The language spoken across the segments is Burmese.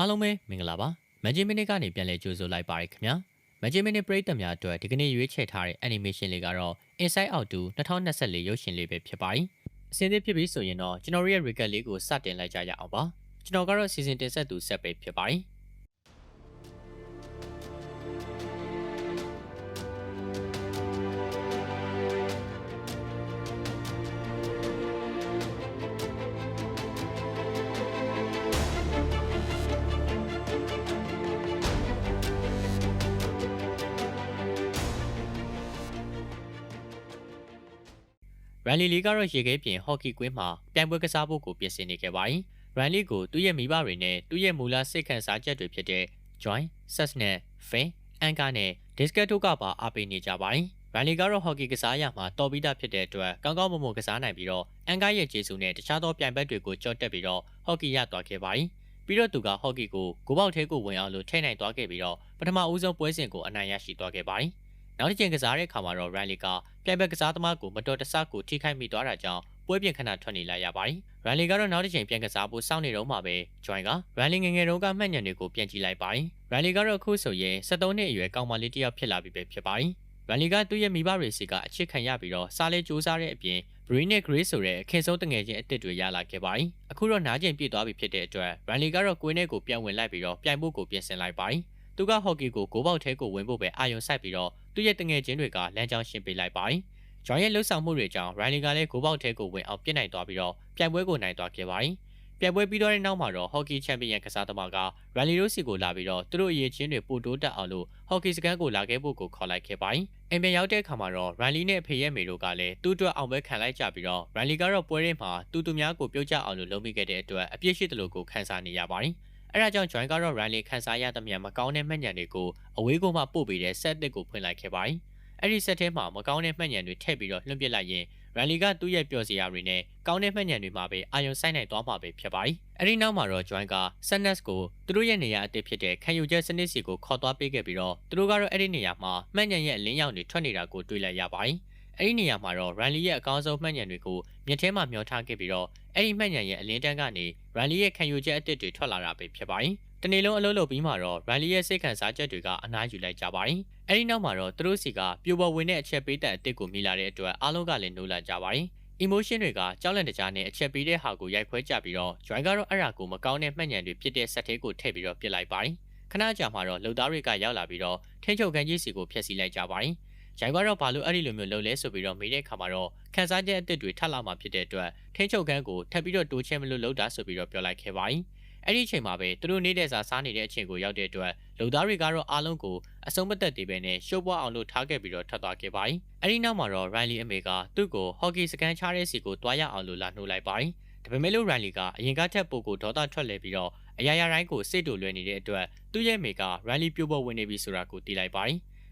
အားလုံးပဲမင်္ဂလာပါမန်ဂျီမီနစ်ကနေပြန်လည်ကြိုဆိုလိုက်ပါရခင်ဗျာမန်ဂျီမီနစ်ပရိသတ်များအတွက်ဒီကနေ့ရွေးချယ်ထားတဲ့ animation လေးကတော့ Inside Out 2 2024ရုပ်ရှင်လေးပဲဖြစ်ပါတယ်အစင်းသစ်ဖြစ်ပြီးဆိုရင်တော့ကျွန်တော်ရဲ့ recap လေးကိုစတင်လိုက်ကြရအောင်ပါကျွန်တော်ကတော့ season တင်ဆက်သူဆက်ပဲဖြစ်ပါတယ် ရန်လီလီကတော့ရေခဲပြင်ဟော်ကီကွင်းမှာပြိုင်ပွဲကစားဖို့ကိုပြင်ဆင်နေခဲ့ပါတယ်။ရန်လီကိုသူ့ရဲ့မိဘတွေနဲ့သူ့ရဲ့မူလစိတ်ခံစားချက်တွေဖြစ်တဲ့ Joy, Sas နဲ့ Fin, Anka နဲ့ Discat တို့ကပါအားပေးနေကြပါတယ်။ရန်လီကတော့ဟော်ကီကစားရမှာတော်ပြီးသားဖြစ်တဲ့အတွက်ကောင်းကောင်းမွန်မွန်ကစားနိုင်ပြီးတော့အန်ကာရဲ့ကျေးဇူးနဲ့တခြားသောပြိုင်ဘက်တွေကိုကြော့တက်ပြီးတော့ဟော်ကီရသွားခဲ့ပါတယ်။ပြီးတော့သူကဟော်ကီကိုဂိုးပေါက်ထဲကိုဝင်အောင်လို့ထိနိုင်သွားခဲ့ပြီးတော့ပထမဦးဆုံးပွဲစဉ်ကိုအနိုင်ရရှိသွားခဲ့ပါတယ်။ နောက်တစ်ချိန်ကစားတဲ့အခါမှာတော့ Rally ကပြိုင်ဘက်ကစားသမားကိုမတော်တဆကိုထိခိုက်မိသွားတာကြောင့်ပွဲပြင်ခဏထွက်နေလိုက်ရပါတယ်။ Rally ကတော့နောက်တစ်ချိန်ပြန်ကစားဖို့စောင့်နေတော့မှပဲ Join က Rally ငယ်ငယ်တုန်းကမှတ်ဉာဏ်တွေကိုပြန်ကြည့်လိုက်ပါတယ်။ Rally ကတော့အခုဆိုရင်73နှစ်အရွယ်ကောင်မလေးတစ်ယောက်ဖြစ်လာပြီပဲဖြစ်ပါတယ်။ Rally ကသူ့ရဲ့မိဘတွေစီကအချစ်ခံရပြီးတော့စားလဲစူးစားတဲ့အပြင် Brie နဲ့ Grace ဆိုတဲ့ခင်ဆုံးတငယ်ချင်းအစ်စ်တွေရလာခဲ့ပါတယ်။အခုတော့နားကျင်ပြည့်သွားပြီဖြစ်တဲ့အတွက် Rally ကတော့ကွင်းထဲကိုပြန်ဝင်လိုက်ပြီးတော့ပြိုင်ဖို့ကိုပြင်ဆင်လိုက်ပါတယ်။ သူကဟော်ကီကိုဂိုးပေါက်ထဲကိုဝင်ဖို့ပဲအာရုံစိုက်ပြီးတော့သူ့ရဲ့တငယ်ချင်းတွေကလမ်းကြောင်းရှင်းပေးလိုက်ပါတယ်။ Joy ရဲ့လှုပ်ဆောင်မှုတွေကြောင့် Riley ကလည်းဂိုးပေါက်ထဲကိုဝင်အောင်ပြစ်နိုင်သွားပြီးတော့ပြိုင်ပွဲကိုနိုင်သွားခဲ့ပါတယ်။ပြိုင်ပွဲပြီးတော့တဲ့နောက်မှာတော့ Hockey Champion ကစားသမားက Riley တို့စီကိုလာပြီးတော့သူတို့အရေးချင်းတွေပိုတိုးတက်အောင်လို့ Hockey စကန်ကိုလာခဲ့ဖို့ကိုခေါ်လိုက်ခဲ့ပါတယ်။အိမ်ပြန်ရောက်တဲ့အခါမှာတော့ Riley နဲ့အဖေရဲ့မိတို့ကလည်းသူ့အတွက်အောင်ပွဲခံလိုက်ကြပြီးတော့ Riley ကတော့ပွဲရင်းမှာတူတူများကိုပြုတ်ကျအောင်လို့လုပ်မိခဲ့တဲ့အတွက်အပြစ်ရှိတယ်လို့ကိုခန်းစားနေရပါတယ်။ အဲဒါကြောင့် Join ကတော့ Riley ခန်းစားရသမျှမကောင်းတဲ့မှတ်ဉာဏ်တွေကိုအဝေးကိုမှပို့ပေးတဲ့ set တစ်ကိုဖွင့်လိုက်ခဲ့ပါတယ်။အဲ့ဒီ set ထဲမှာမကောင်းတဲ့မှတ်ဉာဏ်တွေထည့်ပြီးတော့လွှင့်ပစ်လိုက်ရင် Rally ကသူ့ရဲ့ပျော်စရာတွေနဲ့ကောင်းတဲ့မှတ်ဉာဏ်တွေမှာပဲအာရုံစိုက်နိုင်သွားမှာပဲဖြစ်ပါတယ်။အဲဒီနောက်မှာတော့ Join က Sadness ကိုသူတို့ရဲ့နေရာအသစ်ဖြစ်တဲ့ခံယူချက်စနစ်စီကိုခေါ်သွားပေးခဲ့ပြီးတော့သူတို့ကတော့အဲ့ဒီနေရာမှာမှတ်ဉာဏ်ရဲ့အလင်းရောင်တွေထွက်နေတာကိုတွေ့လိုက်ရပါတယ်။ အဲ့ဒီနေရာမှာတော့ Rally ရဲ့အကောင်းဆုံးမှတ်ဉာဏ်တွေကိုမြက်ထဲမှာမျောထားခဲ့ပြီးတော့အဲ့ဒီမှတ်ဉာဏ်ရဲ့အလင်းတန်းကနေ Rally ရဲ့ခံယူချက်အသစ်တွေထွက်လာတာပဲဖြစ်ပါတယ်။တနေ့လုံးအလုပ်လုပ်ပြီးမှတော့ Riley ရဲ့စိတ်ခံစားချက်တွေကအနားယူလိုက်ကြပါတယ်။အဲဒီနောက်မှာတော့သူတို့စီကပြိုပေါ်ဝင်တဲ့အချက်ပေးတဲ့အစ်စ်ကိုမိလာတဲ့အတွက်အားလုံးကလည်းနိုးလာကြပါတယ်။ emotion တွေကကြောက်လန့်တကြားနဲ့အချက်ပေးတဲ့ဟာကိုရိုက်ခွဲကြပြီးတော့ joy ကတော့အဲ့ဒါကိုမကောင်းတဲ့မှတ်ဉာဏ်တွေဖြစ်တဲ့ဆက်သေးကိုထည့်ပြီးတော့ပြစ်လိုက်ပါတယ်။ခဏကြာမှတော့လုံသားတွေကရောက်လာပြီးတော့ထိန်းချုပ်ကန်ကြီးစီကိုဖျက်ဆီးလိုက်ကြပါတယ်။ ဂျိုင်ကတော့ဘာလို့အဲ့ဒီလိုမျိုးလုပ်လဲဆိုပြီးတော့မေးတဲ့အခါမှာတော့ခန်းစားချက်အစ်စ်တွေထပ်လာမှဖြစ်တဲ့အတွက်ထိန်းချုပ်ကန်ကိုထပ်ပြီးတော့တိုးချဲမလို့လုပ်တာဆိုပြီးတော့ပြောလိုက်ခဲ့ပါတယ်။အဲ့ဒီအချိန်မှာပဲသူတို့နေတဲ့စာစားနေတဲ့အချိန်ကိုရောက်တဲ့အတွက်လူသားတွေကတော့အားလုံးကိုအဆုံးမသက်သေးပဲနဲ့ရှိုးပွားအောင်လို့ထားခဲ့ပြီးတော့ထွက်သွားခဲ့ပါတယ်။အဲ့ဒီနောက်မှာတော့ Riley အမေကသူ့ကိုဟော်ကီစကန်ချတဲ့စီကိုတွားရအောင်လို့လာနှိုးလိုက်ပါတယ်။ဒါပေမဲ့လို့ Riley ကအရင်ကထက်ပိုကိုဒေါသထွက်လဲပြီးတော့အရာရာတိုင်းကိုစိတ်တူလွယ်နေတဲ့အတွက်သူ့ရဲ့မိက Riley ပြို့ပေါ်ဝင်နေပြီဆိုတာကိုသိလိုက်ပါ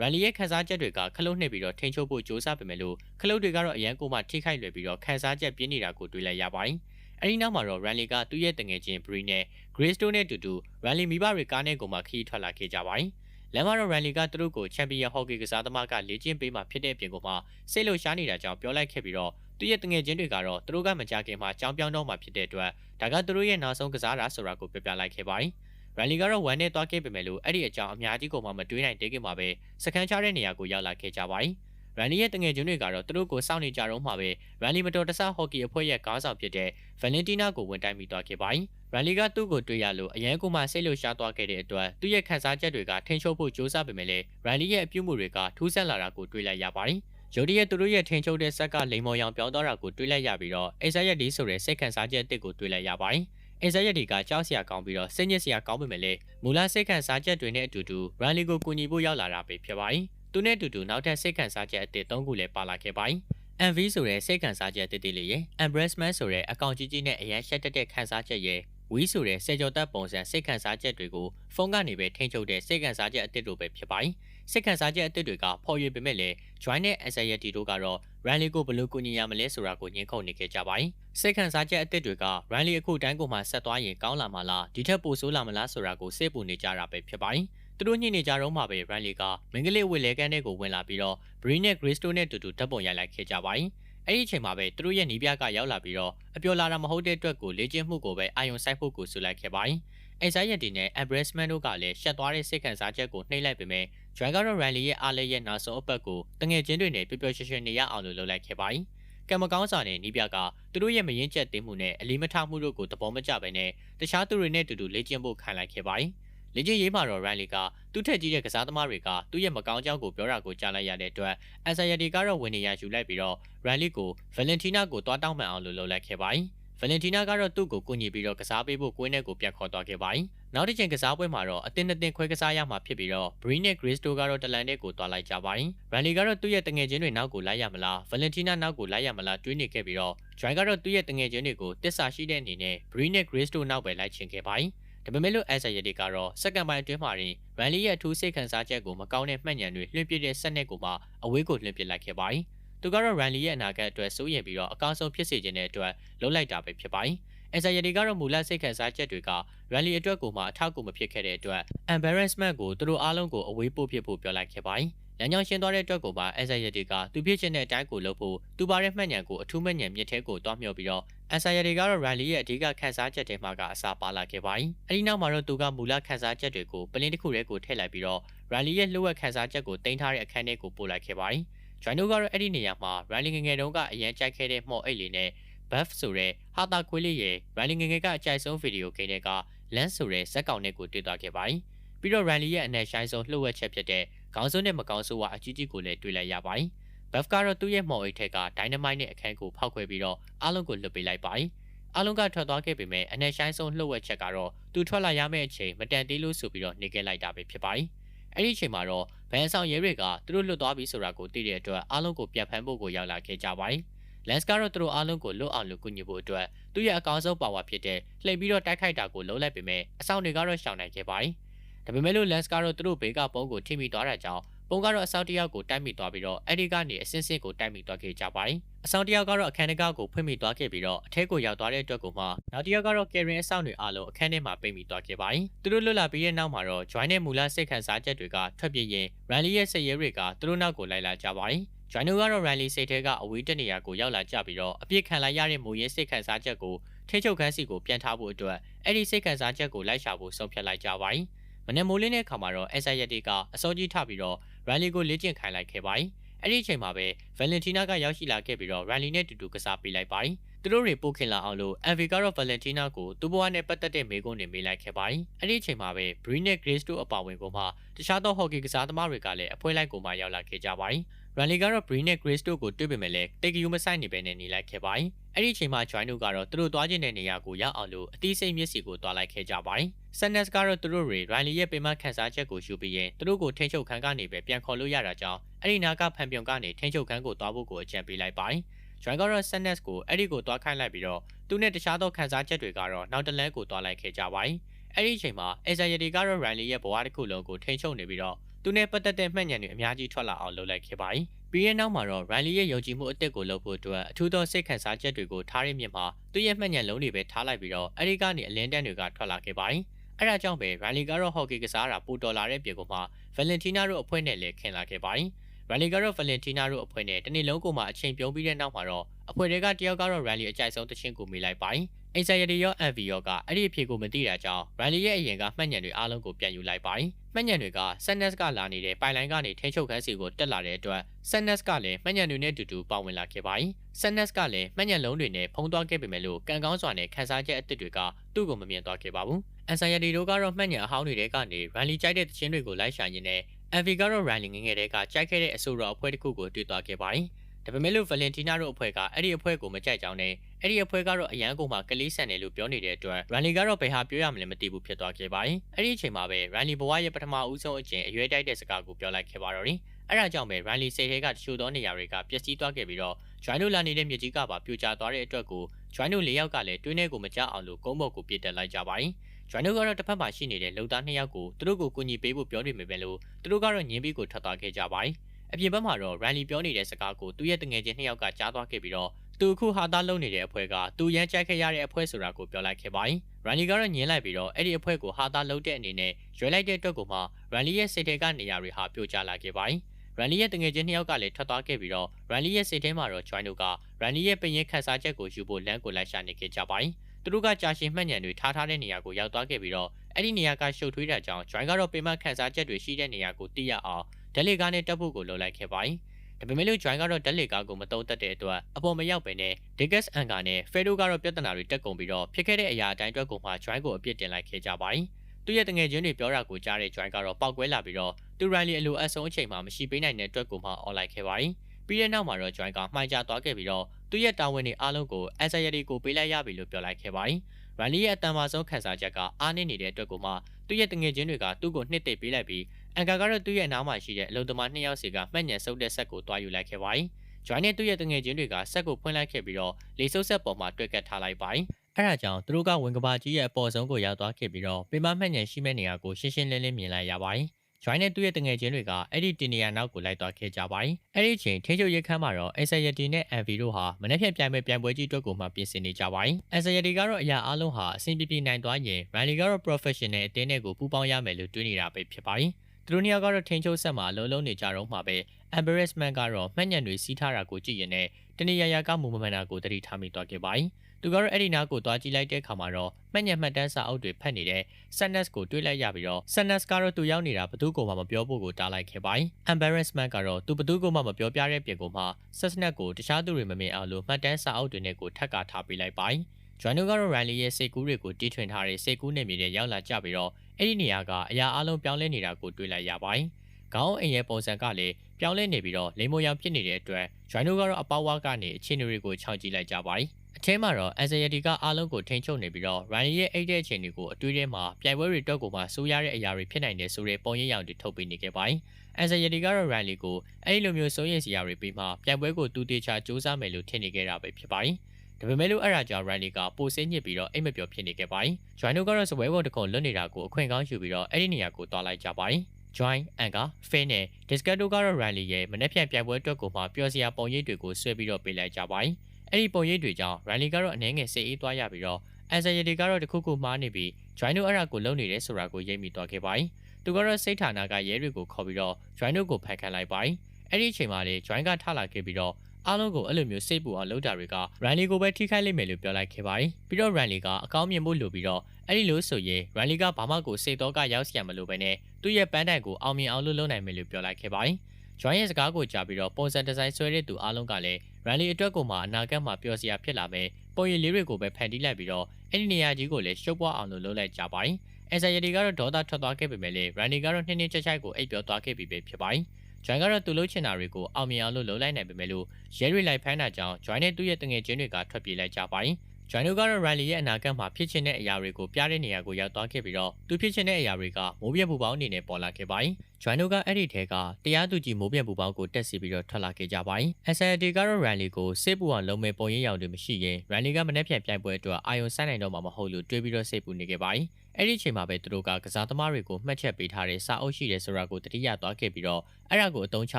တယ်။ Riley ရဲ့ခန်းစားချက်တွေကခလုတ်နှိပ်ပြီးတော့ထိန်းချုပ်ဖို့ကြိုးစားပေမဲ့လို့ခလုတ်တွေကတော့အရန်ကိုမှထိခိုက်လွယ်ပြီးတော့ခန်းစားချက်ပြင်းနေတာကိုတွေ့လိုက်ရပါတယ်။အဲဒီနောက်မှာတော့ Rally ကသူ့ရဲ့တငယ်ချင်း Bree နဲ့ Grace Stone နဲ့အတူတူ Rally မိဘတွေကားနဲ့ကိုမှခီးထွက်လာခဲ့ကြပါတယ်။လမ်းမှာတော့ Rally ကသူတို့ကို Champion Hockey ကစားသမားကလေ့ကျင့်ပေးမှဖြစ်တဲ့အပြင်ကိုမှစိတ်လှုပ်ရှားနေတာကြောင့်ပြောလိုက်ခဲ့ပြီးတော့သူ့ရဲ့တငယ်ချင်းတွေကတော့သူတို့ကမကြခင်မှာကြောင်းပြောင်းတော့မှဖြစ်တဲ့အတွက်ဒါကသူတို့ရဲ့နောက်ဆုံးကစားတာဆိုတာကိုပြောပြလိုက်ခဲ့ပါတယ်။ Rally ကတော့ဝမ်းနဲ့သွားခဲ့ပေမဲ့လို့အဲ့ဒီအကြောင်းအများကြီးကိုမှမတွေးနိုင်သေးခင်မှာပဲစကန်ချတဲ့နေရာကိုရောက်လာခဲ့ကြပါတယ်။ Rally ရဲ့တငယ်ချင်းတွေကတော့သူတို့ကိုစောင့်နေကြတော့မှပဲ Rally မတော်တဆဟော်ကီအဖွဲ့ရဲ့ခေါင်းဆောင်ဖြစ်တဲ့ Valentina ကိုဝင်တိုက်မိသွားခဲ့ပါတယ်။ Rally ကသူ့ကိုတွေ့ရလို့အရန်ကိုမှစိတ်လှုပ်ရှားသွားခဲ့တဲ့အတွက်သူ့ရဲ့ခံစားချက်တွေကထိန်းချုပ်ဖို့ကြိုးစားပေမဲ့လည်း Rally ရဲ့အပြုမှုတွေကထူးဆန်းလာတာကိုတွေ့လိုက်ရပါတယ်။ရုတ်တရက်သူတို့ရဲ့ထိန်းချုပ်တဲ့ဆက်ကလိန်မော်ရောင်ပြောင်းသွားတာကိုတွေ့လိုက်ရပြီးတော့အိဇာရက်ဒီဆိုတဲ့စိတ်ခံစားချက်အစ်စ်ကိုတွေ့လိုက်ရပါတယ်။ အိဇာရက်ဒီကကြောက်စရာကောင်းပြီးတော့စိတ်ညစ်စရာကောင်းပေမဲ့လည်းမူလစိတ်ခံစားချက်တွေနဲ့အတူတူ Rally ကိုကူညီဖို့ရောက်လာတာပဲဖြစ်ပါတယ်။သူနဲ့အတူတူနောက်ထပ်စိတ်ခံစားချက်အစ်စ်၃ခုလည်းပါလာခဲ့ပါတယ်။ MV ဆိုတဲ့စိတ်ခံစားချက်တည်တည်လေးရဲ့ Embracement ဆိုတဲ့အကောင့်ကြီးကြီးနဲ့အရန်ရှက်တက်တဲ့ခံစားချက်ရဲ့ဝီဆိုတဲ့စေကျော်တက်ပုံစံစိတ်ခံစားချက်တွေကိုဖုန်းကနေပဲထိန်းချုပ်တဲ့စိတ်ခံစားချက်အစ်စ်တို့ပဲဖြစ်ပါတယ်။စိတ်ခံစားချက်အစ်စ်တွေကဖော်ရွေပေမဲ့လည်း Join နဲ့ Anxiety တို့ကတော့ Rally ကိုဘယ်လိုကူညီရမလဲဆိုတာကိုညှင်းခုန်နေခဲ့ကြပါတယ်။စိတ်ခံစားချက်အစ်စ်တွေက Rally အခုတိုင်းကိုမှဆက်သွားရင်ကောင်းလာမှာလားဒီထက်ပိုဆိုးလာမလားဆိုတာကိုစိတ်ပူနေကြတာပဲဖြစ်ပါတယ်။သူတို့ညှိနေကြတော့မှပဲ Rally ကမင်္ဂလိဝစ်လဲကန်းတဲ့ကိုဝင်လာပြီးတော့ Bree နဲ့ Grace တို့နဲ့တူတူဓာတ်ပုံရိုက်လိုက်ခဲ့ကြပါတယ်။အဲ့ဒီအချိန်မှာပဲသူတို့ရဲ့နီးပြကရောက်လာပြီးတော့အပျော်လာတာမဟုတ်တဲ့အတွက်ကိုလေ့ကျင့်မှုကိုပဲအာယုံစိုက်ဖို့ကိုဆူလိုက်ခဲ့ပါတယ်။ anxiety နဲ့ embarrassment တို့ကလည်းရှက်သွားတဲ့စိတ်ခံစားချက်ကိုနှိမ့်လိုက်ပေမဲ့ Joy ကတော့ Riley ရဲ့အားလည်းရဲ့နောက်ဆုံးအပတ်ကိုတငယ်ချင်းတွေနဲ့ပျော်ပျော်ရွှင်ရွှင်နေရအောင်လို့လုပ်လိုက်ခဲ့ပါတယ်။ကံမကောင်းစာနဲ့နီးပြကသူတို့ရဲ့မရင်ကျက်သိမှုနဲ့အလီမထမှုတို့ကိုသဘောမကျဘဲနဲ့တခြားသူတွေနဲ့တူတူလေ့ကျင့်ဖို့ခံလိုက်ခဲ့ပါတယ်။လေ့ကျင့်ရေးမှာတော့ Riley ကသူ့ထက်ကြီးတဲ့ကစားသမားတွေကသူ့ရဲ့မကောင်းကြောင်းကိုပြောတာကိုကြားလိုက်ရတဲ့အတွက် anxiety ကတော့ဝင်နေရယူလိုက်ပြီးတော့ Riley ကို Valentina ကိုတွားတောင်းပန်အောင်လို့လုပ်လိုက်ခဲ့ပါတယ်။ Valentina ကတော့သူ့ကိုကူညီပြီးတော့ကစားပေးဖို့ကွင်းထဲကိုပြန်ခေါ်သွားခဲ့ပါတယ်။ နောက်တစ်ချိန်ကစားပွဲမှာတော့အတင်းအသင်းခွဲကစားရမှာဖြစ်ပြီးတော့ Bree နဲ့ Grace တို့ကတော့တလန်တဲ့ကိုတွားလိုက်ကြပါတယ်။ Riley ကတော့သူ့ရဲ့တငယ်ချင်းတွေနောက်ကိုလိုက်ရမလား Valentina နောက်ကိုလိုက်ရမလားတွေးနေခဲ့ပြီးတော့ Joy ကတော့သူ့ရဲ့တငယ်ချင်းတွေကိုတစ္ဆာရှိတဲ့အနေနဲ့ Bree နဲ့ Grace တို့နောက်ပဲလိုက်ချင်ခဲ့ပါတယ်။ဒါပေမဲ့လို့ Anxiety ကတော့စက္ကန့်ပိုင်းအတွင်းမှာရင် Riley ရဲ့အထူးစိတ်ခံစားချက်ကိုမကောင်းတဲ့မှတ်ဉာဏ်တွေလွှင့်ပစ်တဲ့ဆက်နဲ့ကိုမှအဝေးကိုလွှင့်ပစ်လိုက်ခဲ့ပါတယ်။သူကတော့ Riley ရဲ့အနာဂတ်အတွက်စိုးရိမ်ပြီးတော့အကောင်းဆုံးဖြစ်စေခြင်းတဲ့အတွက်လှုပ်လိုက်တာပဲဖြစ်ပါတယ်။ anxiety ကတော့မူလစိတ်ခံစားချက်တွေက rally အတွက်ကိုမှအထောက်အကူမဖြစ်ခဲ့တဲ့အတွက် embarrassment ကိုသူတို့အားလုံးကိုအဝေးပို့ဖြစ်ဖို့ပြောလိုက်ခဲ့ပါတယ်။လမ်းကြောင်းရှင်းသွားတဲ့အတွက်ကိုမှ anxiety ကသူဖြစ်ချင်တဲ့အတိုင်းကိုလုပ်ဖို့သူပါတဲ့မှတ်ဉာဏ်ကိုအထူးမှတ်ဉာဏ်မြစ်ထဲကိုတွားမြော့ပြီးတော့ anxiety ကတော့ rally ရဲ့အဓိကခန်းစားချက်တွေမှာကအစာပါလာခဲ့ပါတယ်။အဲဒီနောက်မှာတော့သူကမူလခန်းစားချက်တွေကိုပလင်းတစ်ခုထဲကိုထည့်လိုက်ပြီးတော့ rally ရဲ့လှုပ်ဝက်ခန်းစားချက်ကိုတင်ထားတဲ့အခန်းထဲကိုပို့လိုက်ခဲ့ပါတယ်။ Join တို့ကတော့အဲ့ဒီနေရာမှာ rally ငငယ်တုန်းကအရန်ကြိုက်ခဲ့တဲ့မှော်အိတ်လေးနဲ့ buff ဆိုတဲ့ဟာတာခွေးလေးရဲ့ Riley ငငယ်ကအကြိုက်ဆုံးဗီဒီယိုဂိမ်းတွေက Lens ဆိုတဲ့ဇက်ကောင်နဲ့ကိုတွေ့သွားခဲ့ပါတယ်။ပြီးတော့ Riley ရဲ့အနယ်ဆိုင်ဆုံးလှုပ်ဝက်ချက်ဖြစ်တဲ့ခေါင်းစုံနဲ့မကောင်းဆိုးဝါအကြီးကြီးကိုလည်းတွေ့လိုက်ရပါတယ်။ buff ကတော့သူ့ရဲ့မှော်အိတ်ထက်က Dynamite နဲ့အခန်းကိုဖောက်ခွဲပြီးတော့အားလုံးကိုလွတ်ပေးလိုက်ပါတယ်။အားလုံးကထွက်သွားခဲ့ပေမဲ့အနယ်ဆိုင်ဆုံးလှုပ်ဝက်ချက်ကတော့သူထွက်လာရမယ့်အချိန်မတန်သေးလို့ဆိုပြီးတော့နေခဲ့လိုက်တာပဲဖြစ်ပါတယ်။အဲ့ဒီအချိန်မှာတော့ဗန်ဆောင်ရဲတွေကသူတို့လွတ်သွားပြီဆိုတာကိုသိတဲ့အတွက်အားလုံးကိုပြန်ဖမ်းဖို့ကိုရောက်လာခဲ့ကြပါတယ်။ Lens ကတော့သူတို့အားလုံးကိုလွတ်အောင်လို့ကူညီဖို့အတွက်သူ့ရဲ့အကောင်းဆုံးပါဝါဖြစ်တဲ့လှိမ့်ပြီးတော့တိုက်ခိုက်တာကိုလုံးလိုက်ပေမဲ့အဆောင်တွေကတော့ရှောင်နိုင်ခဲ့ပါတယ်။ဒါပေမဲ့လို့ Lens ကတော့သူတို့ဘေးကပုံးကိုထိမိသွားတာကြောင့်ပုံကတော့အဆောင်တယောက်ကိုတိုက်မိသွားပြီးတော့အဲ့ဒီကနေအစင်းစင်းကိုတိုက်မိသွားခဲ့ကြပါတယ်။အဆောင်တယောက်ကတော့အခန်းတကားကိုဖွင့်မိသွားခဲ့ပြီးတော့အထက်ကိုရောက်သွားတဲ့အတွက်ကိုမှနောက်တယောက်ကတော့ Karen အဆောင်တွေအားလုံးအခန်းထဲမှာပိတ်မိသွားခဲ့ပါတယ်။သူတို့လွတ်လာပြီးတဲ့နောက်မှာတော့ Join နဲ့မူလစိတ်ခံစားချက်တွေကထွက်ပြေးရင် Riley ရဲ့စိတ်ရဲတွေကသူတို့နောက်ကိုလိုက်လာကြပါတယ်။ Join တို့ကတော့ Riley စိတ်ထဲကအဝေးတက်နေရာကိုရောက်လာကြပြီးတော့အပြစ်ခံလိုက်ရတဲ့မူရင်းစိတ်ခံစားချက်ကိုထိချုပ်ခန်းစီကိုပြန်ထားဖို့အတွက်အဲ့ဒီစိတ်ခံစားချက်ကိုလိုက်ရှာဖို့ဆုံးဖြတ်လိုက်ကြပါတယ်။မနေ့မိုးလင်းတဲ့ခါမှာတော့ Anxiety ကအစောကြီးထပြီးတော့ Riley ကိုလေ့ကျင့်ခိုင်းလိုက်ခဲ့ပါတယ်။အဲ့ဒီအချိန်မှာပဲ Valentina ကရောက်ရှိလာခဲ့ပြီးတော့ Riley နဲ့တူတူကစားပေးလိုက်ပါတယ်။သူတို့တွေပို့ခင်လာအောင်လို့ Envy ကတော့ Valentina ကိုသူ့ဘဝနဲ့ပတ်သက်တဲ့မေးခွန်းတွေမေးလိုက်ခဲ့ပါတယ်။အဲ့ဒီအချိန်မှာပဲ Bree နဲ့ Grace တို့အပါဝင်ကိုမှတခြားသော hockey ကစားသမားတွေကလည်းအဖွဲလိုက်ကိုမှရောက်လာခဲ့ကြပါတယ်။ Riley ကတော့ Bree နဲ့ Grace တို့ကိုတွေ့ပေမဲ့လည်းတိတ်ကယူမဆိုင်နေပဲနဲ့နေလိုက်ခဲ့ပါတယ်။အဲ့ဒီအချိန်မှာ Join တို့ကတော့သူတို့သွားခြင်းတဲ့နေရာကိုရောက်အောင်လို့အသီးစိတ်မျက်စိကိုတွားလိုက်ခဲ့ကြပါတယ်။ Sadness ကတော့သူတို့တွေ Riley ရဲ့ပင်မခန်းစားချက်ကိုယူပြီးရင်သူတို့ကိုထိန်းချုပ်ခန်းကနေပဲပြန်ခေါ်လို့ရတာကြောင့်အဲ့ဒီနာကဖန်ပြုံကနေထိန်းချုပ်ခန်းကိုသွားဖို့ကိုအကြံပေးလိုက်ပါတယ်။ Join ကတော့ Sadness ကိုအဲ့ဒီကိုသွားခိုင်းလိုက်ပြီးတော့သူနဲ့တခြားသောခန်းစားချက်တွေကတော့နောက်တလန်းကိုသွားလိုက်ခဲ့ကြပါတယ်။အဲ့ဒီအချိန်မှာ Anxiety ကတော့ Riley ရဲ့ဘဝတစ်ခုလုံးကိုထိန်းချုပ်နေပြီးတော့ သူနဲ့ပတ်သက်တဲ့မှတ်ဉာဏ်တွေအများကြီးထွက်လာအောင်လုပ်လိုက်ခဲ့ပါတယ်။ပြီးတဲ့နောက်မှာတော့ Riley ရဲ့ယုံကြည်မှုအသစ်ကိုလုပ်ဖို့အတွက်အထူးသောစိတ်ခံစားချက်တွေကိုထားရမြင့်မှာသူ့ရဲ့မှတ်ဉာဏ်လုံးတွေပဲထားလိုက်ပြီးတော့အဲဒီကနေအလင်းတန်းတွေကထွက်လာခဲ့ပါတယ်။အဲဒါကြောင့်ပဲ Riley ကတော့ hockey ကစားတာပိုတော်လာတဲ့ပြေကိုမှ Valentina တို့အဖွဲ့နဲ့လည်းခင်လာခဲ့ပါတယ်။ Riley ကတော့ Valentina တို့အဖွဲ့နဲ့တနေ့လုံးကိုမှအချိန်ပြုံးပြီးတဲ့နောက်မှာတော့အဖွဲ့တွေကတယောက်ကတော့ Riley အကြိုက်ဆုံးတခြင်းကိုမိလိုက်ပါတယ်။ Anxiety ရော Envy ရောကအဲ့ဒီအဖြေကိုမသိတာကြောင့် Riley ရဲ့အရင်ကမှတ်ဉာဏ်တွေအားလုံးကိုပြန်ယူလိုက်ပါတယ်။မှတ်ဉာဏ်တွေက Sadness ကလာနေတဲ့ပိုင်လိုင်းကနေထိန်းချုပ်ခန်းစီကိုတက်လာတဲ့အတွက် Sadness ကလည်းမှတ်ဉာဏ်တွေနဲ့အတူတူပါဝင်လာခဲ့ပါတယ်။ Sadness ကလည်းမှတ်ဉာဏ်လုံးတွေနဲ့ဖုံးသွားခဲ့ပေမဲ့လို့ကံကောင်းစွာနဲ့ခန်းစားချက်အသစ်တွေကသူ့ကိုမမြင်သွားခဲ့ပါဘူး။ Anxiety တို့ကတော့မှတ်ဉာဏ်အဟောင်းတွေကနေ Riley ကြိုက်တဲ့သချင်းတွေကိုလိုက်ရှာရင်းနဲ့ Envy ကတော့ Riley ငငယ်တဲ့ကကြိုက်ခဲ့တဲ့အဆိုတော်အဖွဲ့တစ်ခုကိုတွေ့သွားခဲ့ပါတယ်။ဒါပေမဲ့လို့ Valentina တို့အဖွဲ့ကအဲ့ဒီအဖွဲ့ကိုမကြိုက်ကြောင်းနဲ့ အဲ့ဒီအဖွဲ့ကတော့အရန်ကုန်မှာကလေးဆန်တယ်လို့ပြောနေတဲ့အတွက် Riley ကတော့ဘယ်ဟာပြောရမလဲမသိဘူးဖြစ်သွားခဲ့ပါတယ်။အဲ့ဒီအချိန်မှာပဲ Riley ဘဝရဲ့ပထမဦးဆုံးအကျင့်အရွယ်တိုက်တဲ့စကားကိုပြောလိုက်ခဲ့ပါတော့တယ်။အဲ့ဒါကြောင့်ပဲ Riley စိတ်ထဲကတချို့သောနေရာတွေကပျက်စီးသွားခဲ့ပြီးတော့ Joy တို့လာနေတဲ့မြေကြီးကပါပြိုကျသွားတဲ့အတွက်ကို Joy တို့၄ယောက်ကလည်းတွင်းထဲကိုမကြအောင်လို့ကုန်းပေါ်ကိုပြစ်တက်လိုက်ကြပါတယ်။ Joy တို့ကတော့တစ်ဖက်မှာရှိနေတဲ့လုံသားနှစ်ယောက်ကိုသူတို့ကိုကူညီပေးဖို့ပြောနေပေမဲ့လို့သူတို့ကတော့ညင်းပြီးကိုထွက်သွားခဲ့ကြပါတယ်။အပြင်ဘက်မှာတော့ Riley ပြောနေတဲ့စကားကိုသူ့ရဲ့တငယ်ချင်းနှစ်ယောက်ကကြားသွားခဲ့ပြီးတော့ သူအခုဟာသားလုံနေတဲ့အဖွဲ့ကသူရမ်းကြိုက်ခဲ့ရတဲ့အဖွဲ့ဆိုတာကိုပြောလိုက်ခဲ့ပါတယ်။ Riley ကတော့ညင်းလိုက်ပြီးတော့အဲ့ဒီအဖွဲ့ကိုဟာသားလုံတဲ့အနေနဲ့ရွေးလိုက်တဲ့အတွက်ကိုမှ Riley ရဲ့စိတ်ထဲကနေရာတွေဟာပြိုကျလာခဲ့ပါတယ်။ Riley ရဲ့တငယ်ချင်းနှစ်ယောက်ကလည်းထွက်သွားခဲ့ပြီးတော့ Riley ရဲ့စိတ်ထဲမှာတော့ Joy တို့က Riley ရဲ့ပင်ရင်ခန်းစားချက်ကိုယူဖို့လမ်းကိုလိုက်ရှာနေခဲ့ကြပါတယ်။သူတို့ကကြာရှည်မှတ်ဉဏ်တွေထားထားတဲ့နေရာကိုရောက်သွားခဲ့ပြီးတော့အဲ့ဒီနေရာကရှုပ်ထွေးတာကြောင့် join ကတော့ပင်မခန်းစားချက်တွေရှိတဲ့နေရာကိုသိရအောင်ဓာတ်လေကားနဲ့တက်ဖို့ကိုလိုလိုက်ခဲ့ပါတယ် ဒါပေမဲ့လို့ join ကတော့ဓာတ်လေကားကိုမတုံးတက်တဲ့အတွက်အပေါ်မရောက်ပဲနဲ့ Degas Anchor နဲ့ Fedo ကတော့ပြဿနာတွေတက်ကုန်ပြီးတော့ဖြစ်ခဲ့တဲ့အရာအတိုင်းအတွက်ကိုမှ join ကိုအပြစ်တင်လိုက်ခဲ့ကြပါတယ်သူရဲ့တငယ်ချင်းတွေပြောတာကိုကြားတဲ့ join ကတော့ပောက်ကွဲလာပြီးတော့သူ Riley အလိုအဆုံအချိန်မှာမရှိပေးနိုင်တဲ့အတွက်ကိုမှអော်လိုက်ခဲ့ပါတယ်ပြီးတဲ့နောက်မှာတော့ join ကမှိုင်ချသွားခဲ့ပြီးတော့သူ့ရဲ့တာဝန်တွေအားလုံးကို anxiety ကိုပေးလိုက်ရပြီလို့ပြောလိုက်ခဲ့ပါတယ်။ Riley ရဲ့အတန်ပါဆုံးခန်းစားချက်ကအားနည်းနေတဲ့အတွက်ကိုမှသူ့ရဲ့တငယ်ချင်းတွေကသူ့ကိုနှစ်သိပ်ပေးလိုက်ပြီး အန်ကာကတော့သူ့ရဲ့အနားမှာရှိတဲ့အလုံသမားနှစ်ယောက်စီကမှတ်ညံဆုပ်တဲ့ဆက်ကိုတွားယူလိုက်ခဲ့ပါတယ်။ Join နဲ့သူ့ရဲ့တငယ်ချင်းတွေကဆက်ကိုဖွင့်လိုက်ခဲ့ပြီးတော့လေဆုပ်ဆက်ပေါ်မှာတွေ့ကပ်ထားလိုက်ပါတယ်။အဲဒါကြောင့်သူတို့ကဝင်ကဘာကြီးရဲ့အပေါ်ဆုံးကိုရောက်သွားခဲ့ပြီးတော့ပင်မမှတ်ညံရှိမဲ့နေရာကိုရှင်းရှင်းလင်းလင်းမြင်လိုက်ရပါတယ်။ join နဲ့သူ့ရဲ့တငယ်ချင်းတွေကအဲ့ဒီတင်နေရနောက်ကိုလိုက်သွားခဲ့ကြပါတယ်။အဲ့ဒီအချိန်ထိချုပ်ရက်ခန်းမှာတော့ Anxiety နဲ့ Envy တို့ဟာမနေ့ဖြန်ပြိုင်ပွဲပြိုင်ပွဲကြီးအတွက်ကိုမှပြင်ဆင်နေကြပါတယ်။ Anxiety ကတော့အရာအလုံးဟာအဆင်ပြေပြေနိုင်သွားရင် Riley ကတော့ professional အတင်းနဲ့ကိုပူးပေါင်းရမယ်လို့တွေးနေတာပဲဖြစ်ပါတယ်။ သူတို့နှစ်ယောက်ကတော့ထင်းချုပ်ဆက်မှာအလုံးလုံးနေကြတော့မှပဲ embarrassment ကတော့မှတ်ညံတွေစီးထားတာကိုကြည့်ရင်လည်းတနေရရကမူမမှန်တာကိုတတိထားမိသွားခဲ့ပါတယ်။သူကတော့အဲ့ဒီနားကိုသွားကြည့်လိုက်တဲ့အခါမှာတော့မှတ်ညက်မှတ်တမ်းစာအုပ်တွေဖတ်နေတဲ့ Sadness ကိုတွေ့လိုက်ရပြီးတော့ Sadness ကတော့သူရောက်နေတာဘသူကိုမှမပြောဖို့ကိုတားလိုက်ခဲ့ပါတယ်။ Embarrassment ကတော့သူဘသူကိုမှမပြောပြတဲ့ပြင်ကိုမှ Sadness ကိုတခြားသူတွေမမြင်အောင်လို့မှတ်တမ်းစာအုပ်တွေနဲ့ကိုထပ်ကထားပေးလိုက်ပါတယ်။ Joanno ကတော့ Riley ရဲ့စိတ်ကူးတွေကိုတီးထွင်ထားတဲ့စိတ်ကူးနေမြေတဲ့ရောက်လာကြပြီးတော့ အဲ့ဒီနေရာကအရာအလုံးပြောင်းလဲနေတာကိုတွေ့လိုက်ရပါတယ်။ခေါင်းအိမ်ရဲ့ပုံစံကလည်းပြောင်းလဲနေပြီးတော့လိမ်မိုရောင်ဖြစ်နေတဲ့အတွက် Joanno ကတော့အပေါဝါကနေအခြေအနေတွေကိုခြောက်ကြည့်လိုက်ကြပါတယ်။အထဲမှာတော့ Anxiety ကအားလုံးကိုထိန်းချုပ်နေပြီးတော့ Riley ရဲ့အိတ်တဲ့အချိန်တွေကိုအတွေးထဲမှာပြိုင်ပွဲတွေတော့ကိုမှစိုးရတဲ့အရာတွေဖြစ်နိုင်တယ်ဆိုတဲ့ပုံရိပ်ရောင်တွေထုတ်ပေးနေခဲ့ပါတယ်။ Anxiety ကတော့ Riley ကိုအဲ့ဒီလိုမျိုးစိုးရိမ်စရာတွေပြီးမှပြိုင်ပွဲကိုတူတေချာစူးစမ်းမယ်လို့ထင်နေခဲ့တာပဲဖြစ်ပါတယ်။ ဒါပေမဲ့လို့အဲ့ဒါကြောင့် Riley ကပိုစင်းညစ်ပြီးတော့အိမ်မပျော်ဖြစ်နေခဲ့ပါတယ်။ Joino ကတော့စပွဲပေါ်တစ်ခုလွတ်နေတာကိုအခွင့်ကောင်းယူပြီးတော့အဲ့ဒီနေရာကိုတွားလိုက်ကြပါတယ်။ Join, Anka, Faye နဲ့ Discato ကတော့ Riley ရဲ့မနေ့ဖြန်ပြိုင်ပွဲအတွက်ကိုမှပျော်စရာပုံရိပ်တွေကိုဆွဲပြီးတော့ပေးလိုက်ကြပါတယ်။အဲ့ဒီပုံရိပ်တွေကြောင့် Riley ကတော့အနေငယ်စိတ်အေးသွားရပြီးတော့ Anxiety ကတော့တခုခုမှားနေပြီး Join တို့အဲ့ဒါကိုလုပ်နေတယ်ဆိုတာကိုရိပ်မိသွားခဲ့ပါတယ်။သူကတော့စိတ်ဌာနကရဲတွေကိုခေါ်ပြီးတော့ Join တို့ကိုဖန်ခံလိုက်ပါတယ်။အဲ့ဒီအချိန်မှာလေ Join ကထလာခဲ့ပြီးတော့ အားလုံးကိုအဲ့လိုမျိုးစိတ်ပူအောင်လုပ်တာတွေက Riley ကိုပဲထိခိုက်လိမ့်မယ်လို့ပြောလိုက်ခဲ့ပါတယ်။ပြီးတော့ Riley ကအကောင်းမြင်ဖို့လိုပြီးတော့အဲ့ဒီလိုဆိုရင် Riley ကဘာမှကိုစိတ်တော့ကရောက်စရာမလိုပဲနဲ့သူ့ရဲ့ပန်းတိုင်ကိုအောင်မြင်အောင်လုပ်လုပ်နိုင်မယ်လို့ပြောလိုက်ခဲ့ပါတယ်။ Join ရဲ့စကားကိုကြားပြီးတော့ပုံစံဒီဇိုင်းဆွဲတဲ့သူအားလုံးကလည်း Riley အတွက်ကိုမှအနာဂတ်မှာပျော်စရာဖြစ်လာမယ်ပုံရိပ်လေးတွေကိုပဲဖန်တီးလိုက်ပြီးတော့အဲ့ဒီနေရာကြီးကိုလည်းရှုပ်ပွားအောင်လို့လုပ်လိုက်ကြပါတယ်။ Anxiety ကတော့ဒေါသထွက်သွားခဲ့ပေမဲ့လည်း Riley ကတော့နှင်းနှင်းချိုက်ချိုက်ကိုအိပ်ပျော်သွားခဲ့ပြီပဲဖြစ်ပါတယ်။ Join ကတော့သူ့လုပ်ချင်တာတွေကိုအောင်မြင်အောင်လို့လုပ်လိုက်နိုင်ပေမဲ့လို့ရဲတွေလိုက်ဖမ်းတာကြောင့် Join နဲ့သူ့ရဲ့တငယ်ချင်းတွေကထွက်ပြေးလိုက်ကြပါတယ်။ Join တို့ကတော့ Riley ရဲ့အနာဂတ်မှာဖြစ်ချင်တဲ့အရာတွေကိုပြတဲ့နေရာကိုရောက်သွားခဲ့ပြီးတော့သူဖြစ်ချင်တဲ့အရာတွေကမိုးပြပူပေါင်းအနေနဲ့ပေါ်လာခဲ့ပါတယ်။ Join တို့ကအဲ့ဒီထဲကတရားသူကြီးမိုးပြပူပေါင်းကိုတက်စီပြီးတော့ထွက်လာခဲ့ကြပါတယ်။ Anxiety ကတော့ Riley ကိုစိတ်ပူအောင်လုံးမဲ့ပုံရိပ်ရောင်တွေမရှိရင် Riley ကမနေ့ပြန်ပြိုင်ပွဲအတွက်အာယုံစိုက်နိုင်တော့မှာမဟုတ်လို့တွေးပြီးတော့စိတ်ပူနေခဲ့ပါတယ်။ အဲ့ဒီအချိန်မှာပဲသူတို့ကကစားသမားတွေကိုမှတ်ချက်ပေးထားတဲ့စာအုပ်ရှိတယ်ဆိုတာကိုတတိယသွားခဲ့ပြီးတော့အဲ့ဒါကိုအသုံးချ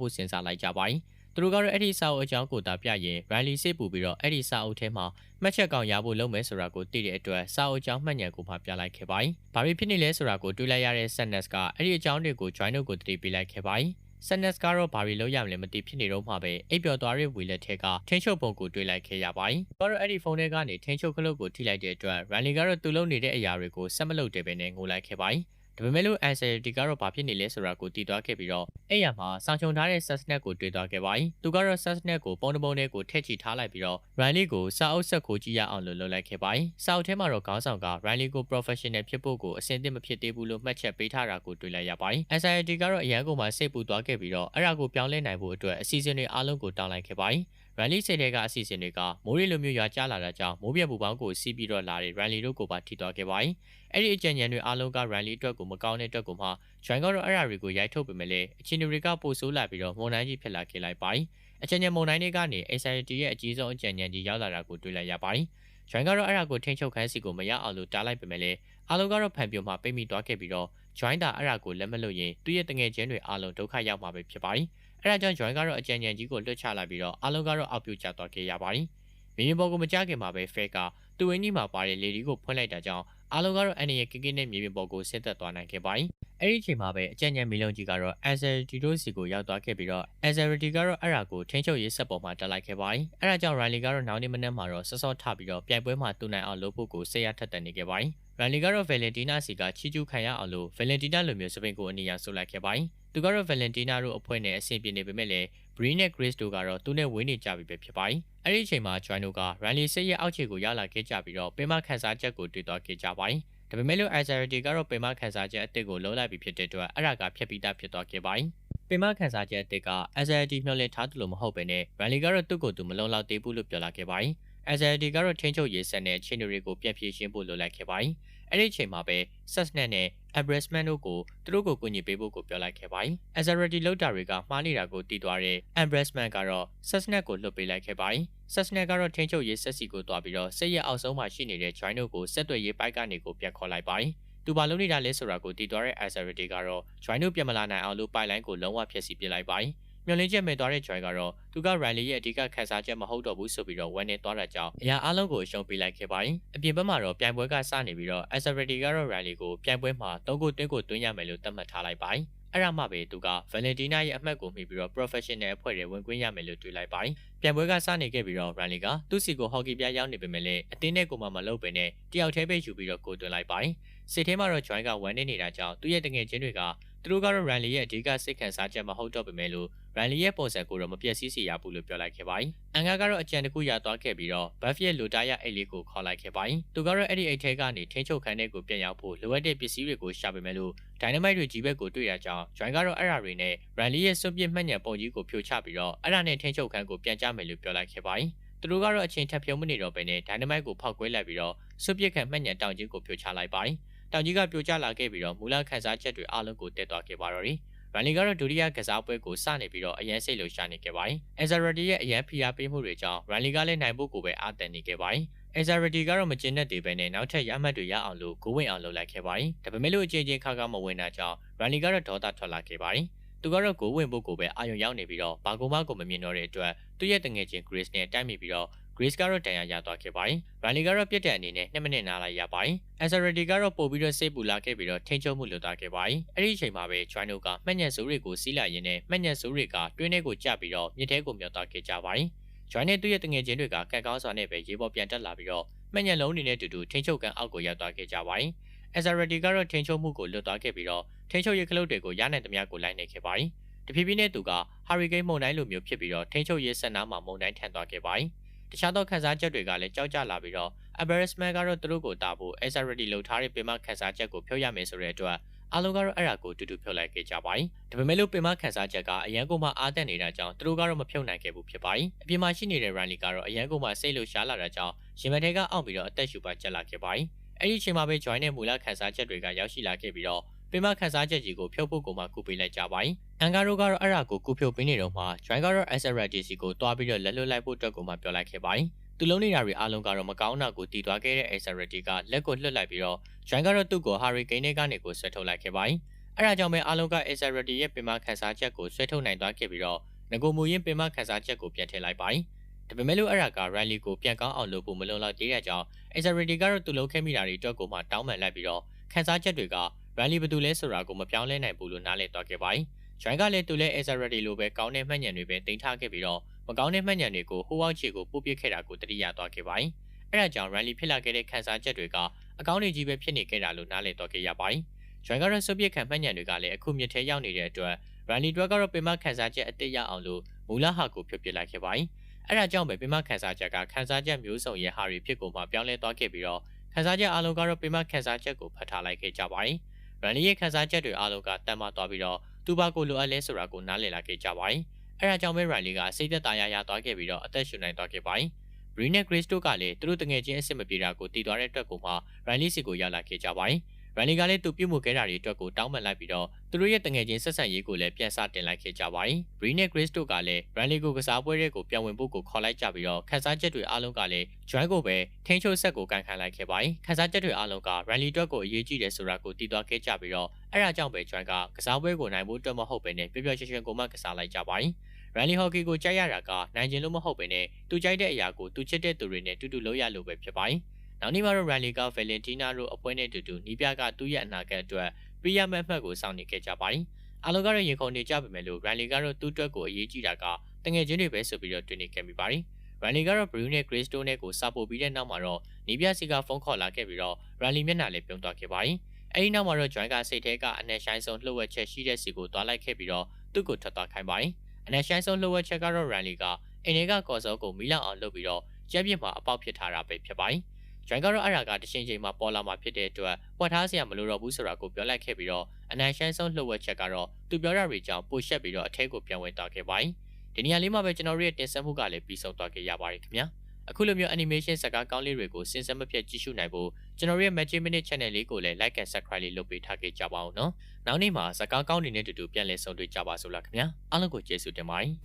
ဖို့စဉ်းစားလိုက်ကြပါတယ်။သူတို့ကတော့အဲ့ဒီစာအုပ်အကြောင်းကိုသာပြရင် Riley စိတ်ပူပြီးတော့အဲ့ဒီစာအုပ်ထဲမှာမှတ်ချက်ကောင်ရဖို့လုပ်မယ်ဆိုတာကိုသိတဲ့အတွက်စာအုပ်အကြောင်းမှတ်ဉာဏ်ကိုမှပြလိုက်ခဲ့ပါတယ်။ဘာဖြစ်နေလဲဆိုတာကိုတွေးလိုက်ရတဲ့ Sadness ကအဲ့ဒီအကြောင်းတွေကို join တို့ကိုတတိပေးလိုက်ခဲ့ပါတယ်။ Sadness ကတော့ဘာတွေလုပ်ရမလဲမသိဖြစ်နေတော့မှပဲအိပ်ပျော်သွားတဲ့ဝီလက်ထဲကထင်းချုပ်ပုံကိုတွေ့လိုက်ခဲ့ရပါတယ်။တော့အဲ့ဒီဖုန်းထဲကနေထင်းချုပ်ခလုတ်ကိုထိလိုက်တဲ့အတွက် Riley ကတော့သူလုပ်နေတဲ့အရာတွေကိုဆက်မလုပ်တဲ့ပဲနဲ့ငိုလိုက်ခဲ့ပါတယ်။ ဒါပေမဲ့လို့ anxiety ကတော့ဘာဖြစ်နေလဲဆိုတာကိုတည်သွားခဲ့ပြီးတော့အဲ့ရမှာစောင်းချုံထားတဲ့ susnet ကိုတွေ့သွားခဲ့ပါတယ်။သူကတော့ susnet ကိုပုံတပုံနဲ့ကိုထည့်ချီထားလိုက်ပြီးတော့ Riley ကိုစာအုပ်ဆက်ကိုကြည့်ရအောင်လို့လုပ်လိုက်ခဲ့ပါတယ်။စာအုပ်ထဲမှာတော့ခေါင်းဆောင်က Riley ကို professional ဖြစ်ဖို့ကိုအဆင်သင့်မဖြစ်သေးဘူးလို့မှတ်ချက်ပေးထားတာကိုတွေ့လိုက်ရပါတယ်။ anxiety ကတော့အရန်ကိုမှစိတ်ပူသွားခဲ့ပြီးတော့အဲ့ဒါကိုပြောင်းလဲနိုင်ဖို့အတွက်အစီအစဉ်တွေအားလုံးကိုတောင်းလိုက်ခဲ့ပါ တယ်။ Riley စိတ်ထဲကအစီအစဉ်တွေကမိုးရီလိုမျိုးရွာကျလာတာကြောင့်မိုးပြပူပေါင်းကိုစီးပြီးတော့လာတဲ့ Riley တို့ကိုပါထိသွားခဲ့ပါတယ်။အဲ့ဒီအကြံဉာဏ်တွေအားလုံးက Riley အတွက်ကိုမကောင်းတဲ့အတွက်ကိုမှ Join ကတော့အဲ့ဒါတွေကိုရိုက်ထုတ်ပေမဲ့လည်းအချင်းတွေကပိုဆိုးလာပြီးတော့မွန်တိုင်းကြီးဖြစ်လာခဲ့လိုက်ပါတယ်။အကြံဉာဏ်မွန်တိုင်းတွေကနေ anxiety ရဲ့အကြီးဆုံးအကြံဉာဏ်ကြီးရောက်လာတာကိုတွေ့လိုက်ရပါတယ်။ Join ကတော့အဲ့ဒါကိုထိန်းချုပ်ခိုင်းစီကိုမရအောင်လို့တားလိုက်ပေမဲ့လည်းအားလုံးကတော့ဖန်ပြိုမှပိတ်မိသွားခဲ့ပြီးတော့ Join တာအဲ့ဒါကိုလက်မလွတ်ရင်သူ့ရဲ့တငယ်ချင်းတွေအားလုံးဒုက္ခရောက်မှာပဲဖြစ်ပါတယ်။ အဲ့ဒါကြောင့် Join ကတော့အကြံဉာဏ်ကြီးကိုလွတ်ချလိုက်ပြီးတော့အားလုံးကတော့အောက်ပြကျသွားခဲ့ရပါတယ်။မင်းဘောကိုမကြခင်မှာပဲ Fair ကသူ့ဝင်းကြီးမှာပါတဲ့လေဒီကိုဖွင့်လိုက်တာကြောင့် အားလုံးကတော့အန်နီရဲ့ကိကိနဲ့မြေပြင်ပေါ်ကိုဆင်းသက်သွားနိုင်ခဲ့ပါတယ်။အဲ့ဒီအချိန်မှာပဲအကြံဉာဏ်မီလုံးကြီးကတော့ Anselti တို့စီကိုရောက်သွားခဲ့ပြီးတော့ Anselti ကတော့အဲ့ဒါကိုထင်းချုပ်ရေးဆက်ပေါ်မှာတက်လိုက်ခဲ့ပါတယ်။အဲ့ဒါကြောင့် Riley ကတော့နောက်နေ့မနေ့မှာတော့စောစောထပြီးတော့ပြိုင်ပွဲမှာတူနိုင်အောင်လုပ်ဖို့ကိုစိတ်ရထက်သန်နေခဲ့ပါတယ်။ Riley ကတော့ Valentina စီကချီကျူးခံရအောင်လို့ Valentina လိုမျိုးစပင်ကိုအနီးရဆိုလိုက်ခဲ့ပါတယ်။သူကတော့ Valentina တို့အဖွဲ့နဲ့အဆင်ပြေနေပေမဲ့လည်း Bree နဲ့ Grace တို့ကတော့သူနဲ့ဝင်းနေကြပြီပဲဖြစ်ပါတယ်။အဲ့ဒီအချိန်မှာ Joy တို့က Riley စိတ်ရဲ့အောက်ခြေကိုရောက်လာခဲ့ကြပြီးတော့ပင်မခန်းစားချက်ကိုတွေ့သွားခဲ့ကြပါတယ်။ဒါပေမဲ့လို့ Azarity ကတော့ပင်မခန်းစားချက်အစ်စ်ကိုလုံးလိုက်ပြီးဖြစ်တဲ့အတွက်အဲ့ဒါကဖျက်ပြီးသားဖြစ်သွားခဲ့ပါတယ်။ပင်မခန်းစားချက်အစ်စ်က Azarity မျှော်လင့်ထားသလိုမဟုတ်ဘဲနဲ့ Riley ကတော့သူ့ကိုယ်သူမလုံလောက်သေးဘူးလို့ပြောလာခဲ့ပါတယ်။ Azarity ကတော့ထင်းချုပ်ရေးဆက်တဲ့ချင်းတွေကိုပြက်ပြေးရှင်းဖို့လိုလိုက်ခဲ့ပါတယ်။အဲ့ဒီအချိန်မှာပဲ Susnet နဲ့ Abrasman တို့ကိုသူတို့ကိုကူညီပေးဖို့ကိုပြောလိုက်ခဲ့ပါတယ်။ Azarity လောက်တာတွေကမှားနေတာကိုတီးသွားတဲ့ Abrasman ကတော့ Susnet ကိုလွှတ်ပေးလိုက်ခဲ့ပါတယ်။ Susnet ကတော့ထင်းချုပ်ရေးဆက်စီကိုတွားပြီးတော့စိတ်ရအောက်ဆုံးမှာရှိနေတဲ့ Join တို့ကိုဆက်သွယ်ရေးပိုက်ကနေကိုပြန်ခေါ်လိုက်ပါတယ်။သူဘာလုပ်နေတာလဲဆိုတာကိုတီးသွားတဲ့ Azarity ကတော့ Join တို့ပြန်မလာနိုင်အောင်လို့ပိုက်လိုင်းကိုလုံးဝဖျက်ဆီးပစ်လိုက်ပါတယ်။ မျော်လင့်ချက်မဲ့သွားတဲ့ Joy ကတော့သူက Riley ရဲ့အဓိကခန်းစားချက်မဟုတ်တော့ဘူးဆိုပြီးတော့ဝမ်းနေသွားတာကြောင့်အရာအလုံးကိုအရှုံးပေးလိုက်ခဲ့ပါတယ်။အပြင်ဘက်မှာတော့ပြိုင်ပွဲကစနေပြီးတော့ Azarity ကတော့ Riley ကိုပြိုင်ပွဲမှာ၃ကိုတွင်းကိုတွင်းရမယ်လို့သတ်မှတ်ထားလိုက်ပါတယ်။အဲ့ဒါမှပဲသူက Valentina ရဲ့အမှတ်ကိုမှီပြီးတော့ professional အဖွဲ့တွေဝင်ခွင့်ရမယ်လို့တွေးလိုက်ပါတယ်။ပြန်ပွဲကစနေခဲ့ပြီးတော့ Riley ကသူ့စီကို hockey ပြရောက်နေပေမဲ့လည်းအတင်းနဲ့ကိုမှမလုပ်ပဲနဲ့တယောက်တည်းပဲယူပြီးတော့ကိုတွင်လိုက်ပါတယ်။စစ်ထဲမှာတော့ Joy ကဝမ်းနေနေတာကြောင့်သူ့ရဲ့တငယ်ချင်းတွေက သူတို့ကတော့ Riley ရဲ့အဓိကစိတ်ခံစားချက်မဟုတ်တော့ပေမဲ့လို့ Riley ရဲ့ပုံစံကိုတော့မပြည့်စည်စေရဘူးလို့ပြောလိုက်ခဲ့ပါတယ်။အန်ကာကတော့အကြံတစ်ခုရသွားခဲ့ပြီးတော့ Buff ရဲ့လူသားရအိတ်လေးကိုခေါ်လိုက်ခဲ့ပါတယ်။သူကတော့အဲ့ဒီအိတ်ထဲကနေထင်းချုပ်ခန်းတဲ့ကိုပြန်ရောက်ဖို့လိုအပ်တဲ့ပစ္စည်းတွေကိုရှာပေမဲ့လို့ Dynamite တွေကြီးဘက်ကိုတွေ့ရကြောင်း Joy ကတော့အဲ့ဒါတွေနဲ့ Riley ရဲ့စွန့်ပစ်မှတ်ညံပုံကြီးကိုဖြိုချပြီးတော့အဲ့ဒါနဲ့ထင်းချုပ်ခန်းကိုပြန်ကြမယ်လို့ပြောလိုက်ခဲ့ပါတယ်။သူတို့ကတော့အချင်းထပ်ဖြုံးမနေတော့ဘဲနဲ့ Dynamite ကိုဖောက်ခွဲလိုက်ပြီးတော့စွန့်ပစ်ခံမှတ်ညံတောင်ကြီးကိုဖြိုချလိုက်ပါတယ်။ တောင်ကြီးကပြိုကျလာခဲ့ပြီးတော့မူလခန်းစားချက်တွေအလုံးကိုတက်သွားခဲ့ပါတော့တယ်။ရန်လီကတော့ဒုတိယကစားပွဲကိုစနေပြီးတော့အရန်စိတ်လှုပ်ရှားနေခဲ့ပါတယ်။ Ezarati ရဲ့အရန်ဖိအားပေးမှုတွေကြောင့်ရန်လီကလည်းနိုင်ဖို့ကိုပဲအားတန်နေခဲ့ပါတယ်။ Ezarati ကတော့မကျင်တဲ့တေပဲနဲ့နောက်ထပ်ရမှတ်တွေရအောင်လို့ဂိုးဝင်အောင်လုပ်လိုက်ခဲ့ပါတယ်။ဒါပေမဲ့လို့အချင်းချင်းခါခါမဝင်တာကြောင့်ရန်လီကတော့ဒေါသထွက်လာခဲ့ပါတယ်။သူကတော့ကိုဝင်ဖို့ကိုပဲအာရုံရောက်နေပြီးတော့ဘာကုမကိုမမြင်တော့တဲ့အတွက်သူ့ရဲ့တငယ်ချင်း Grace နဲ့တိုက်မိပြီးတော့ Grace ကတော့တန်ရာရသွားခဲ့ပါတယ်။ Riley ကတော့ပြက်တဲ့အနေနဲ့2မိနစ်နားလိုက်ရပါတယ်။ Azarati ကတော့ပို့ပြီးတော့စိတ်ပူလာခဲ့ပြီးတော့ထိန်ချုံမှုလုပ်သွားခဲ့ပါတယ်။အဲ့ဒီအချိန်မှာပဲ Chino ကမှတ်ညက်စိုးတွေကိုစီးလာရင်းနဲ့မှတ်ညက်စိုးတွေကတွင်းထဲကိုကျပြီးတော့မြစ်ထဲကိုမြောက်သွားခဲ့ကြပါတယ်။ Chino နဲ့သူ့ရဲ့တငယ်ချင်းတွေကကက်ကောင်းစွာနဲ့ပဲရေပေါ်ပြန်တက်လာပြီးတော့မှတ်ညက်လုံးတွေနဲ့တူတူထိန်ချုပ်ကန်အောက်ကိုရောက်သွားခဲ့ကြပါတယ်။ Azarati ကတော့ထိန်ချုပ်မှုကိုလွတ်သွားခဲ့ပြီးတော့ထိန်ချုပ်ရဲ့ခလုတ်တွေကိုရနိုင်သမျှကိုလိုက်နေခဲ့ပါတယ်။တဖြည်းဖြည်းနဲ့သူက Hurricane မုန်တိုင်းလိုမျိုးဖြစ်ပြီးတော့ထိန်ချုပ်ရဲ့ဆက်နားမှာမုန်တိုင်းထန်သွားခဲ့ပါတယ်။ တခြားသောခန်းစားချက်တွေကလည်းကြောက်ကြလာပြီးတော့ Embarrassment ကတော့သူတို့ကိုတာဖို့ Azarati လှုပ်ထားတဲ့ပင်မခန်းစားချက်ကိုဖြုတ်ရမယ်ဆိုတဲ့အတွက်အားလုံးကတော့အဲ့ဒါကိုတူတူဖြုတ်လိုက်ခဲ့ကြပါတယ်။ဒါပေမဲ့လို့ပင်မခန်းစားချက်ကအရန်ကိုမှအားတက်နေတာကြောင့်သူတို့ကတော့မဖြုတ်နိုင်ခဲ့ဘူးဖြစ်ပါတယ်။အပြင်မှာရှိနေတဲ့ Riley ကတော့အရန်ကိုမှစိတ်လှုပ်ရှားလာတာကြောင့်ရင်မထဲကအောင့်ပြီးတော့အသက်ရှူပါကျက်လာခဲ့ပါတယ်။အဲ့ဒီအချိန်မှာပဲ Joy နဲ့မူလခန်းစားချက်တွေကရောက်ရှိလာခဲ့ပြီးတော့ ပင်မခန်းစားချက်ကြီးကိုဖြုတ်ဖို့ကိုမှကူပေးလိုက်ကြပါတယ်။အန်ကာရိုကတော့အဲ့ဒါကိုကူဖြုတ်ပေးနေတော့မှ Joy ကတော့ Azarati စီကိုတွားပြီးတော့လက်လွတ်လိုက်ဖို့အတွက်ကိုမှပြောလိုက်ခဲ့ပါတယ်။သူလုံးနေတာတွေအားလုံးကတော့မကောင်းတာကိုတည်သွားခဲ့တဲ့ Azarati ကလက်ကိုလှွတ်လိုက်ပြီးတော့ Joy ကတော့သူ့ကို Hurricane နဲ့ကနေကိုဆွဲထုတ်လိုက်ခဲ့ပါတယ်။အဲ့ဒါကြောင့်ပဲအားလုံးက Azarati ရဲ့ပင်မခန်းစားချက်ကိုဆွဲထုတ်နိုင်သွားခဲ့ပြီးတော့ငကိုမူရင်းပင်မခန်းစားချက်ကိုပြန်ထည့်လိုက်ပါတယ်။ဒါပေမဲ့လို့အဲ့ဒါက Riley ကိုပြန်ကောင်းအောင်လုပ်ဖို့မလုံလောက်သေးတဲ့ကြောင့် Azarati ကတော့သူလုံးခဲမိတာတွေအတွက်ကိုမှတောင်းပန်လိုက်ပြီးတော့ခန်းစားချက်တွေက Riley ဘယ်သူလဲဆိုတာကိုမပြောင်းလဲနိုင်ဘူးလို့နားလည်သွားခဲ့ပါတယ်။ Joy ကလည်းသူလည်း Azarati လိုပဲကောင်းတဲ့မှတ်ဉာဏ်တွေပဲတင်ထားခဲ့ပြီးတော့မကောင်းတဲ့မှတ်ဉာဏ်တွေကိုဟိုးဝေါချီကိုပို့ပစ်ခဲ့တာကိုတတိယသွားခဲ့ပါတယ်။အဲဒါကြောင့် Riley ဖြစ်လာခဲ့တဲ့ခန်းစားချက်တွေကအကောင်းတွေကြီးပဲဖြစ်နေခဲ့တာလို့နားလည်သွားခဲ့ရပါတယ်။ Joy ကတော့စုပ်ပစ်ခံမှတ်ဉာဏ်တွေကလည်းအခုမြစ်ထဲရောက်နေတဲ့အတွက် Riley တို့ကတော့ပင်မခန်းစားချက်အစ်စ်ရအောင်လို့မူလဟာကိုဖြုတ်ပစ်လိုက်ခဲ့ပါတယ်။အဲဒါကြောင့်ပဲပင်မခန်းစားချက်ကခန်းစားချက်မျိုးစုံရဲ့ဟာတွေဖြစ်ကုန်မှပြောင်းလဲသွားခဲ့ပြီးတော့ခန်းစားချက်အလုံးကတော့ပင်မခန်းစားချက်ကိုဖတ်ထားလိုက်ခဲ့ကြပါတယ်။ Riley ရဲ့ခန်းစားချက်တွေအလုံးကတန်မာသွားပြီးတော့သူဘာကိုလိုအပ်လဲဆိုတာကိုနားလည်လာခဲ့ကြပါတယ်။အဲဒါကြောင့်ပဲ Riley ကစိတ်သက်သာရရသွားခဲ့ပြီးတော့အသက်ရှူနိုင်သွားခဲ့ပါတယ်။ Bree နဲ့ Grace တို့ကလည်းသူတို့တငယ်ချင်းအစ်စ်မပြေတာကိုတည်သွားတဲ့အတွက်ကိုမှ Riley စီကိုရောက်လာခဲ့ကြပါတယ်။ Riley ကလည်းသူပြုတ်မှုခဲ့တာတွေအတွက်ကိုတောင်းပန်လိုက်ပြီးတော့သူတို့ရဲ့တငယ်ချင်းဆက်ဆံရေးကိုလည်းပြန်စတင်လိုက်ခဲ့ကြပါတယ်။ Bree နဲ့ Grace တို့ကလည်း Riley ကိုကစားပွဲတွေကိုပြန်ဝင်ဖို့ကိုခေါ်လိုက်ကြပြီးတော့ခန်းစားချက်တွေအားလုံးကလည်း Joy ကိုပဲထိန်းချုပ်ဆက်ကိုကန်ခံလိုက်ခဲ့ပါတယ်။ခန်းစားချက်တွေအားလုံးက Riley အတွက်ကိုအရေးကြီးတယ်ဆိုတာကိုတည်သွားခဲ့ကြပြီးတော့အဲဒါကြောင့်ပဲ Joy ကကစားပွဲကိုနိုင်ဖို့အတွက်မဟုတ်ဘဲနဲ့ပျော်ပျော်ရွှင်ရွှင်ကိုမှကစားလိုက်ကြပါတယ်။ Rally Hockey ကိုကြိုက်ရတာကနိုင်ကျင်လို့မဟုတ်ဘဲနဲ့သူကြိုက်တဲ့အရာကိုသူချစ်တဲ့သူတွေနဲ့တူတူလုပ်ရလို့ပဲဖြစ်ပါတယ်။ နောက်နေ့မှာတော့ Rally က Valentina တို့အပွဲနဲ့အတူတူနီးပြကသူ့ရဲ့အနာဂတ်အတွက်ပြရမယ့်အမှတ်ကိုစောင့်နေခဲ့ကြပါတယ်။အားလုံးကတော့ရင်ခုန်နေကြပါမယ်လို့ Rally ကတော့သူ့အတွက်ကိုအရေးကြီးတာကတငယ်ချင်းတွေပဲဆိုပြီးတော့တွေ့နေခဲ့မိပါတယ်။ Rally ကတော့ Brew နဲ့ Grace Stone နဲ့ကိုစာပို့ပြီးတဲ့နောက်မှာတော့နီးပြစီကဖုန်းခေါ်လာခဲ့ပြီးတော့ Rally မျက်နှာလည်းပြုံးသွားခဲ့ပါတယ်။အဲဒီနောက်မှာတော့ Join ကစိတ်ထဲကအနယ်ဆိုင်ဆုံးလှုပ်ဝက်ချက်ရှိတဲ့စီကိုတွားလိုက်ခဲ့ပြီးတော့သူ့ကိုထွက်သွားခိုင်းပါတယ်။အနယ်ဆိုင်ဆုံးလှုပ်ဝက်ချက်ကတော့ Rally ကအင်းတွေကကော်စောကိုမီလောက်အောင်လုပ်ပြီးတော့ရက်ပြစ်မှာအပေါက်ဖြစ်ထားတာပဲဖြစ်ပါတယ်။ Join ကတော့အဲ့ဒါကတချင်းချင်းမှာပေါ်လာမှာဖြစ်တဲ့အတွက်ပွက်ထားစရာမလိုတော့ဘူးဆိုတာကိုပြောလိုက်ခဲ့ပြီးတော့အနိုင်ဆိုင်ဆုံးလှုပ်ဝက်ချက်ကတော့သူပြောတာတွေကြောင့်ပိုရှက်ပြီးတော့အထဲကိုပြန်ဝင်သွားခဲ့ပါတယ်။ဒီနေရာလေးမှာပဲကျွန်တော်တို့ရဲ့တင်ဆက်မှုကလည်းပြီးဆုံးသွားခဲ့ရပါတယ်ခင်ဗျာ။အခုလိုမျိုး animation ဇာတ်ကားကောင်းလေးတွေကိုစင်စက်မပြတ်ကြည့်ရှုနိုင်ဖို့ကျွန်တော်ရဲ့ Magic Minute Channel လေးကိုလည်း like and subscribe လေးလုပ်ပေးထားခဲ့ကြပါဦးနော်။နောက်နေ့မှာဇာတ်ကားကောင်းတွေနဲ့တူတူပြန်လည်ဆုံတွေ့ကြပါစို့လားခင်ဗျာ။အားလုံးကိုကျေးဇူးတင်ပါတယ်။